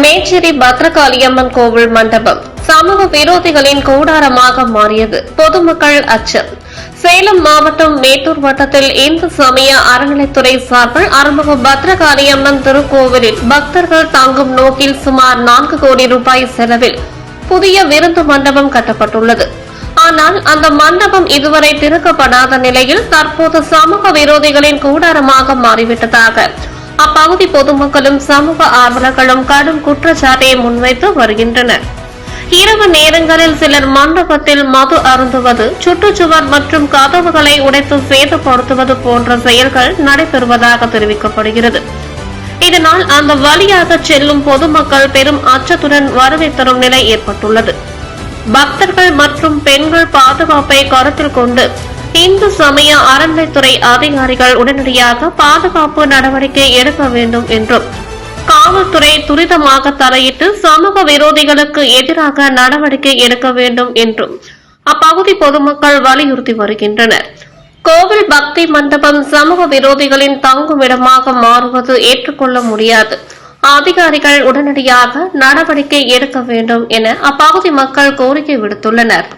மேச்சேரி பத்ரகாளியம்மன் கோவில் மண்டபம் சமூக விரோதிகளின் கூடாரமாக மாறியது. பொதுமக்கள் அச்சம். சேலம் மாவட்டம் மேட்டூர் வட்டத்தில் இந்து சமய அறநிலைத்துறை சார்பில் அறுமுகம் பத்ரகாளியம்மன் திருக்கோவிலில் பக்தர்கள் தங்கும் நோக்கில் சுமார் நான்கு கோடி ரூபாய் செலவில் புதிய விருந்து மண்டபம் கட்டப்பட்டுள்ளது. ஆனால் அந்த மண்டபம் இதுவரை திறக்கப்படாத நிலையில் தற்போது சமூக விரோதிகளின் கூடாரமாக மாறிவிட்டதாக அப்பகுதி பொதுமக்களும் சமூக ஆர்வலர்களும் கடும் குற்றச்சாட்டை முன்வைத்து வருகின்றனர். இரவு நேரங்களில் சிலர் மண்டபத்தில் மது அருந்துவது சுற்றுச்சுவர் மற்றும் கதவுகளை உடைத்து சேதப்படுத்துவது போன்ற செயல்கள் நடைபெறுவதாக தெரிவிக்கப்படுகிறது. இதனால் அந்த வழியாக செல்லும் பொதுமக்கள் பெரும் அச்சத்துடன் வருகை தரும் நிலை ஏற்பட்டுள்ளது. பக்தர்கள் மற்றும் பெண்கள் பாதுகாப்பை கருத்தில் கொண்டு இந்து சமய அறநிலைத்துறை அதிகாரிகள் உடனடியாக பாதுகாப்பு நடவடிக்கை எடுக்க வேண்டும் என்றும் காவல்துறை துரிதமாக தலையிட்டு சமூக விரோதிகளுக்கு எதிராக நடவடிக்கை எடுக்க வேண்டும் என்றும் அப்பகுதி பொதுமக்கள் வலியுறுத்தி வருகின்றனர். கோவில் பக்தி மண்டபம் சமூக விரோதிகளின் தங்குமிடமாக மாறுவது ஏற்றுக்கொள்ள முடியாது. அதிகாரிகள் உடனடியாக நடவடிக்கை எடுக்க வேண்டும் என அப்பகுதி மக்கள் கோரிக்கை விடுத்துள்ளனர்.